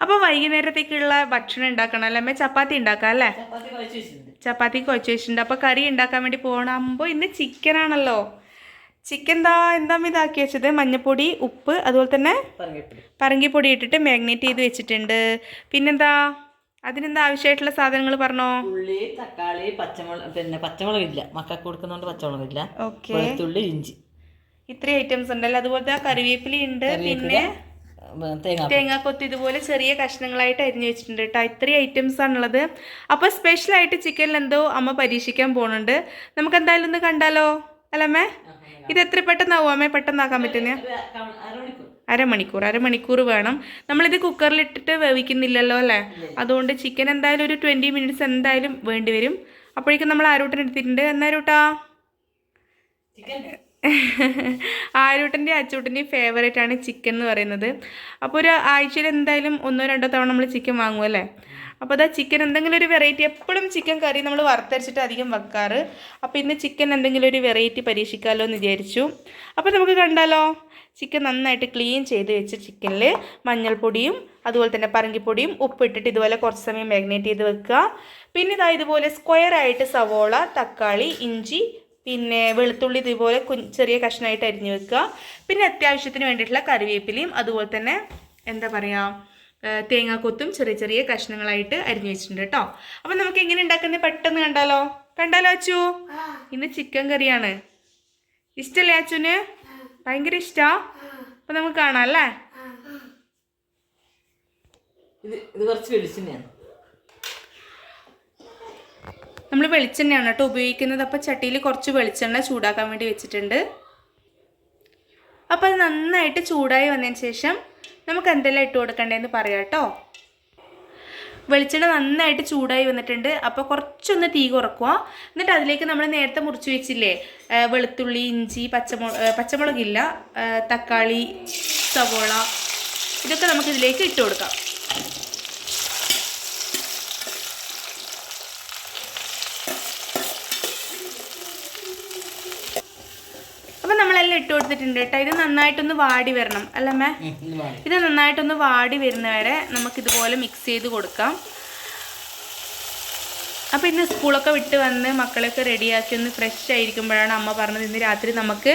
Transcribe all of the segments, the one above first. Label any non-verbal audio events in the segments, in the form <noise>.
അപ്പോൾ വൈകുന്നേരത്തേക്കുള്ള ഭക്ഷണം ഉണ്ടാക്കണം അല്ലേ? അമ്മ ചപ്പാത്തി ഉണ്ടാക്കാം അല്ലേ? ചപ്പാത്തി കുഴച്ച് വെച്ചിട്ടുണ്ട്. അപ്പോൾ കറി ഉണ്ടാക്കാൻ വേണ്ടി പോകണം. അമ്പോൾ ഇന്ന് ചിക്കൻ ആണല്ലോ. ചിക്കൻ എന്താ എന്താ ഇതാക്കി വെച്ചത്? മഞ്ഞപ്പൊടി ഉപ്പ് അതുപോലെ തന്നെ പറങ്കിപ്പൊടി ഇട്ടിട്ട് മാഗ്നേറ്റ് ചെയ്ത് വെച്ചിട്ടുണ്ട്. പിന്നെന്താ? അതിനെന്താ ആവശ്യമായിട്ടുള്ള സാധനങ്ങൾ പറഞ്ഞോ? ഉള്ളി തക്കാളി പച്ചമുളക് പിന്നെ പച്ചമുളകില്ല മക്കൾക്ക് കൊടുക്കുന്നതുകൊണ്ട് പച്ചമുളകില്ല ഓക്കെ വെളുത്തുള്ളി ഇഞ്ചി. ഇത്രയും ഐറ്റംസ് ഉണ്ടല്ലോ? അതുപോലത്തെ ആ കറിവേപ്പില ഉണ്ട്. പിന്നെ തേങ്ങ തേങ്ങാക്കൊത്ത് ഇതുപോലെ ചെറിയ കഷ്ണങ്ങളായിട്ട് അരിഞ്ഞു വെച്ചിട്ടുണ്ട് കേട്ടോ. ഇത്രയും ഐറ്റംസ് ആണുള്ളത്. അപ്പോൾ സ്പെഷ്യലായിട്ട് ചിക്കനിൽ എന്തോ അമ്മ പരീക്ഷിക്കാൻ പോകുന്നുണ്ട് നമുക്ക് എന്തായാലും ഒന്ന് കണ്ടാലോ? അല്ലമ്മേ? ഇത് എത്ര പെട്ടെന്നാവും അമ്മേ? പെട്ടെന്നാക്കാൻ പറ്റുന്ന? അരമണിക്കൂർ. അരമണിക്കൂർ വേണം. നമ്മളിത് കുക്കറിലിട്ടിട്ട് വേവിക്കുന്നില്ലല്ലോ അല്ലേ? അതുകൊണ്ട് ചിക്കൻ എന്തായാലും ഒരു ട്വന്റി മിനിറ്റ്സ് എന്തായാലും വേണ്ടി വരും. അപ്പോഴേക്കും നമ്മൾ ആരോട്ടിനെടുത്തിട്ടുണ്ട് എന്നാ രൂട്ടാ ചിക്കൻ <laughs> ആരൂട്ടന്റെ അച്ചൂട്ടന്റെയും ഫേവറേറ്റ് ആണ് ചിക്കൻ എന്ന് പറയുന്നത്. അപ്പോൾ ഒരു ആഴ്ചയിൽ എന്തായാലും ഒന്നോ രണ്ടോ തവണ നമ്മൾ ചിക്കൻ വാങ്ങും അല്ലേ? അപ്പോൾ അതാ ചിക്കൻ എന്തെങ്കിലും ഒരു വെറൈറ്റി എപ്പോഴും ചിക്കൻ കറി നമ്മൾ വറുത്തരച്ചിട്ട് അധികം വെക്കാറ്. അപ്പോൾ ഇന്ന് ചിക്കൻ എന്തെങ്കിലും ഒരു വെറൈറ്റി പരീക്ഷിക്കാമല്ലോ എന്ന് വിചാരിച്ചു. അപ്പോൾ നമുക്ക് കണ്ടാലോ? ചിക്കൻ നന്നായിട്ട് ക്ലീൻ ചെയ്ത് വെച്ച ചിക്കനിൽ മഞ്ഞൾപ്പൊടിയും അതുപോലെ തന്നെ പറങ്കിപ്പൊടിയും ഉപ്പിട്ടിട്ട് ഇതുപോലെ കുറച്ച് സമയം മാഗ്നേറ്റ് ചെയ്ത് വെക്കുക. പിന്നെ ഇതാ ഇതുപോലെ സ്ക്വയർ ആയിട്ട് സവോള തക്കാളി ഇഞ്ചി പിന്നെ വെളുത്തുള്ളി ഇതുപോലെ ചെറിയ കഷ്ണമായിട്ട് അരിഞ്ഞു വെക്കുക. പിന്നെ അത്യാവശ്യത്തിന് വേണ്ടിയിട്ടുള്ള കറിവേപ്പിലയും അതുപോലെ തന്നെ എന്താ പറയുക തേങ്ങാക്കൊത്തും ചെറിയ ചെറിയ കഷ്ണങ്ങളായിട്ട് അരിഞ്ഞു വെച്ചിട്ടുണ്ട് കേട്ടോ അപ്പം നമുക്ക് എങ്ങനെ ഉണ്ടാക്കുന്നത് പെട്ടെന്ന് കണ്ടാലോ? കണ്ടാലോ അച്ചു? ഇന്ന് ചിക്കൻ കറിയാണ്. ഇഷ്ടല്ലേ അച്ചുന്? ഭയങ്കര ഇഷ്ടാ? അപ്പം നമുക്ക് കാണാം അല്ലേ? ഇത് ഇത് കുറച്ച് വെളിച്ചെണ്ണയാണ്. നമ്മൾ വെളിച്ചെണ്ണയാണ് കേട്ടോ ഉപയോഗിക്കുന്നത്. അപ്പോൾ ചട്ടിയിൽ കുറച്ച് വെളിച്ചെണ്ണ ചൂടാക്കാൻ വേണ്ടി വെച്ചിട്ടുണ്ട്. അപ്പോൾ അത് നന്നായിട്ട് ചൂടായി വന്നതിന് ശേഷം നമുക്ക് എന്തെല്ലാം ഇട്ട് കൊടുക്കണ്ടേന്ന് പറയാം കേട്ടോ. വെളിച്ചെണ്ണ നന്നായിട്ട് ചൂടായി വന്നിട്ടുണ്ട്. അപ്പോൾ കുറച്ചൊന്ന് തീ കുറക്കുക. എന്നിട്ട് അതിലേക്ക് നമ്മൾ നേരത്തെ മുറിച്ച് വെച്ചില്ലേ വെളുത്തുള്ളി ഇഞ്ചി പച്ചമുളക് പച്ചമുളകില്ല തക്കാളി സവോള ഇതൊക്കെ നമുക്കിതിലേക്ക് ഇട്ട് കൊടുക്കാം അപ്പോൾ നമ്മളെല്ലാം ഇട്ട് കൊടുത്തിട്ടുണ്ട് കേട്ടോ. ഇത് നന്നായിട്ടൊന്ന് വാടി വരണം. അല്ലമ്മേ ഇത് വേണം ഇത് നന്നായിട്ടൊന്ന് വാടി വരുന്നവരെ നമുക്ക് ഇതുപോലെ മിക്സ് ചെയ്ത് കൊടുക്കാം. അപ്പോൾ ഇന്ന് സ്കൂളൊക്കെ വിട്ട് വന്ന് മക്കളെയൊക്കെ റെഡിയാക്കി ഒന്ന് ഫ്രഷ് ആയിരിക്കുമ്പോഴാണ് അമ്മ പറഞ്ഞത് ഇന്ന് രാത്രി നമുക്ക്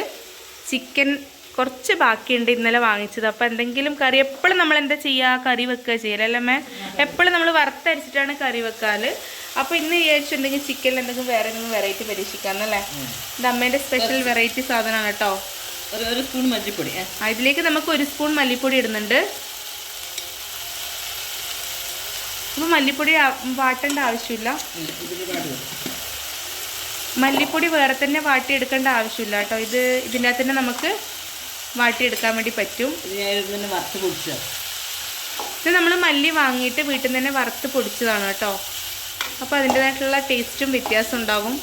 ചിക്കൻ കുറച്ച് ബാക്കിയുണ്ട് ഇന്നലെ വാങ്ങിച്ചത്. അപ്പോൾ എന്തെങ്കിലും കറി എപ്പോഴും നമ്മൾ എന്താ ചെയ്യുക കറി വെക്കുക ചെയ്യലല്ലേ മേ എപ്പോഴും നമ്മൾ വറുത്തരിച്ചിട്ടാണ് കറി വെക്കാറ് അപ്പോൾ ഇന്ന് വിചാരിച്ചിട്ടുണ്ടെങ്കിൽ ചിക്കനിൽ എന്തെങ്കിലും വേറെ എന്തെങ്കിലും വെറൈറ്റി പരീക്ഷിക്കാമെന്നല്ലേ ഇത് അമ്മേന്റെ സ്പെഷ്യൽ വെറൈറ്റി സാധനമാണ് കേട്ടോ. ഒരു ഒരു സ്പൂൺ മല്ലിപ്പൊടി ഇതിലേക്ക് നമുക്ക് ഒരു സ്പൂൺ മല്ലിപ്പൊടി ഇടുന്നുണ്ട്. അപ്പോൾ മല്ലിപ്പൊടി വാട്ടേണ്ട ആവശ്യമില്ല. മല്ലിപ്പൊടി വേറെ തന്നെ വാട്ടിയെടുക്കേണ്ട ആവശ്യമില്ല കേട്ടോ. ഇത് ഇതിന്റെ തന്നെ നമുക്ക് വാട്ടിയെടുക്കാൻ വേണ്ടി പറ്റും. ഇത് നമ്മൾ മല്ലി വാങ്ങിയിട്ട് വീട്ടിൽ നിന്ന് തന്നെ വറുത്ത് പൊടിച്ചതാണ് കേട്ടോ. അപ്പോൾ അതിന്റേതായിട്ടുള്ള ടേസ്റ്റും വ്യത്യാസം ഉണ്ടാകും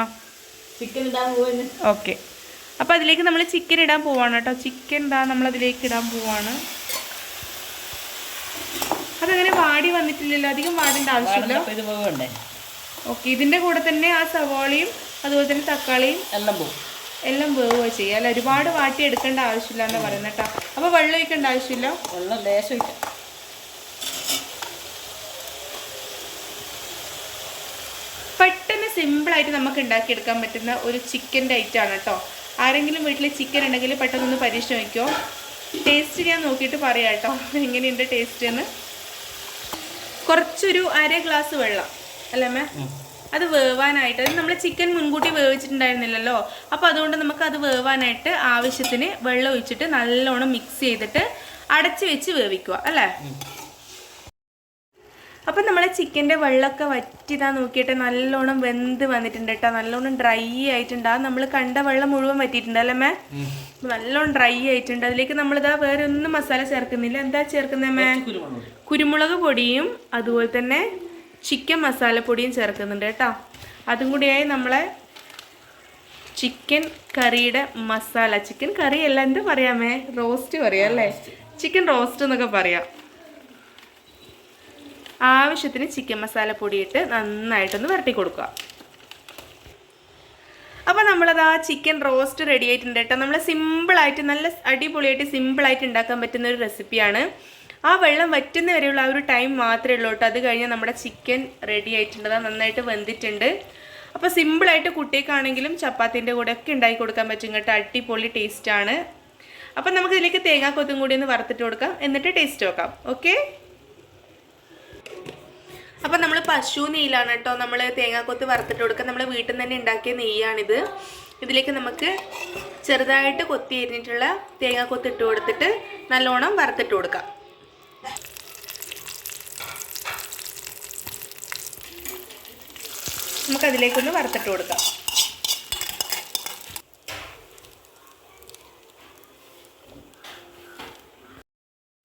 ആ ചിക്കൻ ഇടാൻ പോവാണ്. ഓക്കെ അപ്പോൾ അതിലേക്ക് നമ്മൾ ചിക്കൻ ഇടാൻ പോവാണ് കേട്ടോ. ചിക്കൻ ഇതാ നമ്മൾ അതിലേക്ക് ഇടാൻ പോവാണ്. അതങ്ങനെ വാടി വന്നിട്ടില്ലല്ലോ. അധികം വാടേണ്ട ആവശ്യമില്ല. ഓക്കെ ഇതിന്റെ കൂടെ തന്നെ ആ സവാളയും അതുപോലെ തന്നെ തക്കാളിയും എല്ലാം പോകും എല്ലാം വേവുക ചെയ്യുക അല്ല? ഒരുപാട് വാട്ടി എടുക്കേണ്ട ആവശ്യമില്ല എന്ന് പറയുന്നത് കേട്ടോ. അപ്പോൾ വെള്ളം ഒഴിക്കേണ്ട ആവശ്യമില്ല. വെള്ളം ലേശം ഒഴിക്കാം. പെട്ടെന്ന് സിമ്പിളായിട്ട് നമുക്ക് ഉണ്ടാക്കിയെടുക്കാൻ പറ്റുന്ന ഒരു ചിക്കന്റെ ഐറ്റമാണ് കേട്ടോ ആരെങ്കിലും വീട്ടിൽ ചിക്കൻ ഉണ്ടെങ്കിൽ പെട്ടെന്നൊന്ന് പരീക്ഷ വയ്ക്കുമോ ടേസ്റ്റ് ഞാൻ നോക്കിയിട്ട് പറയാം കേട്ടോ എങ്ങനെയുണ്ട് ടേസ്റ്റ് എന്ന്. കുറച്ചൊരു അര ഗ്ലാസ് വെള്ളം. അല്ലേ മാം അത് വേവാനായിട്ട് അത് നമ്മൾ ചിക്കൻ മുൻകൂട്ടി വേവിച്ചിട്ടുണ്ടായിരുന്നില്ലല്ലോ. അപ്പോൾ അതുകൊണ്ട് നമുക്ക് അത് വേവാനായിട്ട് ആവശ്യത്തിന് വെള്ളം ഒഴിച്ചിട്ട് നല്ലോണം മിക്സ് ചെയ്തിട്ട് അടച്ച് വെച്ച് വേവിക്കുക. അല്ലേ? അപ്പം നമ്മളെ ചിക്കന്റെ വെള്ളമൊക്കെ വറ്റിതാ നോക്കിയിട്ട് നല്ലോണം വെന്ത് വന്നിട്ടുണ്ട് കേട്ടോ നല്ലോണം ഡ്രൈ ആയിട്ടുണ്ട്. ആ നമ്മൾ കണ്ട വെള്ളം മുഴുവൻ വറ്റിയിട്ടുണ്ട് അല്ലേ മേ? നല്ലോണം ഡ്രൈ ആയിട്ടുണ്ട്. അതിലേക്ക് നമ്മളിതാ വേറെ ഒന്നും മസാല ചേർക്കുന്നില്ല. എന്താ ചേർക്കുന്നത് മേ? കുരുമുളക് പൊടിയും അതുപോലെ തന്നെ ചിക്കൻ മസാലപ്പൊടിയും ചേർക്കുന്നുണ്ട് കേട്ടോ അതും കൂടിയായി നമ്മളെ ചിക്കൻ കറിയുടെ മസാല. ചിക്കൻ കറി അല്ല എന്താ പറയാമേ റോസ്റ്റ് പറയാം അല്ലേ? ചിക്കൻ റോസ്റ്റ് എന്നൊക്കെ പറയാം. ആവശ്യത്തിന് ചിക്കൻ മസാല പൊടിയിട്ട് നന്നായിട്ടൊന്ന് വരട്ടി കൊടുക്കുക. അപ്പോൾ നമ്മളത് ആ ചിക്കൻ റോസ്റ്റ് റെഡി ആയിട്ടുണ്ട് കേട്ടോ. നമ്മൾ സിമ്പിളായിട്ട് നല്ല അടിപൊളിയായിട്ട് സിമ്പിളായിട്ട് ഉണ്ടാക്കാൻ പറ്റുന്ന ഒരു റെസിപ്പിയാണ് ആ വെള്ളം വറ്റുന്ന വരെയുള്ള ആ ഒരു ടൈം മാത്രമേ ഉള്ളൂ കേട്ടോ. അത് കഴിഞ്ഞ് നമ്മുടെ ചിക്കൻ റെഡി ആയിട്ടുണ്ട് നന്നായിട്ട് വെന്തിട്ടുണ്ട്. അപ്പോൾ സിമ്പിളായിട്ട് കുട്ടിക്കാണെങ്കിലും ചപ്പാത്തിന്റെ കൂടെ ഒക്കെ ഉണ്ടാക്കി കൊടുക്കാൻ പറ്റും കേട്ടോ. അടിപൊളി ടേസ്റ്റാണ് അപ്പം നമുക്ക് ഇതിലേക്ക് തേങ്ങാക്കൊത്തും കൂടി ഒന്ന് വറുത്തിട്ട് കൊടുക്കാം. എന്നിട്ട് ടേസ്റ്റ് നോക്കാം. ഓക്കെ അപ്പം നമ്മൾ പശു നെയ്യിലാണ് കേട്ടോ നമ്മൾ തേങ്ങാക്കൊത്ത് വറുത്തിട്ട് കൊടുക്കുക നമ്മൾ വീട്ടിൽ നിന്ന് തന്നെ ഉണ്ടാക്കിയ നെയ്യാണിത്. ഇതിലേക്ക് നമുക്ക് ചെറുതായിട്ട് കൊത്തി എരിഞ്ഞിട്ടുള്ള തേങ്ങാക്കൊത്ത് ഇട്ട് കൊടുത്തിട്ട് നല്ലോണം വറുത്തിട്ട് കൊടുക്കാം. നമുക്കതിലേക്കൊന്ന് വറുത്തിട്ട് കൊടുക്കാം.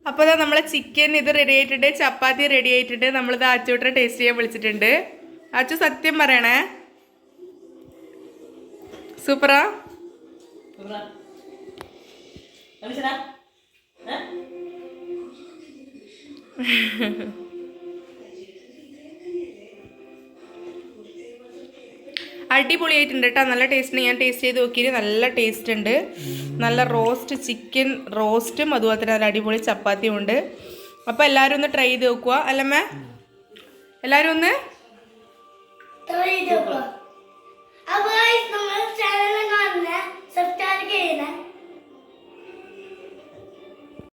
അപ്പോൾ ഇതാ നമ്മളെ ചിക്കൻ ഇത് റെഡി ആയിട്ടുണ്ട് ചപ്പാത്തി റെഡി ആയിട്ടുണ്ട്. നമ്മളിത് അച്ചൂട്ടറെ ടേസ്റ്റ് ചെയ്യാൻ വിളിച്ചിട്ടുണ്ട്. അച്ചു സത്യം പറയണേ. സൂപ്പറാ ഇവിടെ. അടിപൊളിയായിട്ടുണ്ട് കേട്ടോ. നല്ല ടേസ്റ്റ് ഞാൻ ടേസ്റ്റ് ചെയ്ത് നോക്കിയിട്ട് നല്ല ടേസ്റ്റ് ഉണ്ട്. നല്ല റോസ്റ്റ് ചിക്കൻ റോസ്റ്റും അതുപോലെ തന്നെ നല്ല അടിപൊളി ചപ്പാത്തിയും ഉണ്ട്. അപ്പോൾ എല്ലാവരും ഒന്ന് ട്രൈ ചെയ്ത് നോക്കുക. അല്ലമ്മേ എല്ലാവരും ഒന്ന്? സബ്സ്ക്രൈബ് ചെയ്യണേ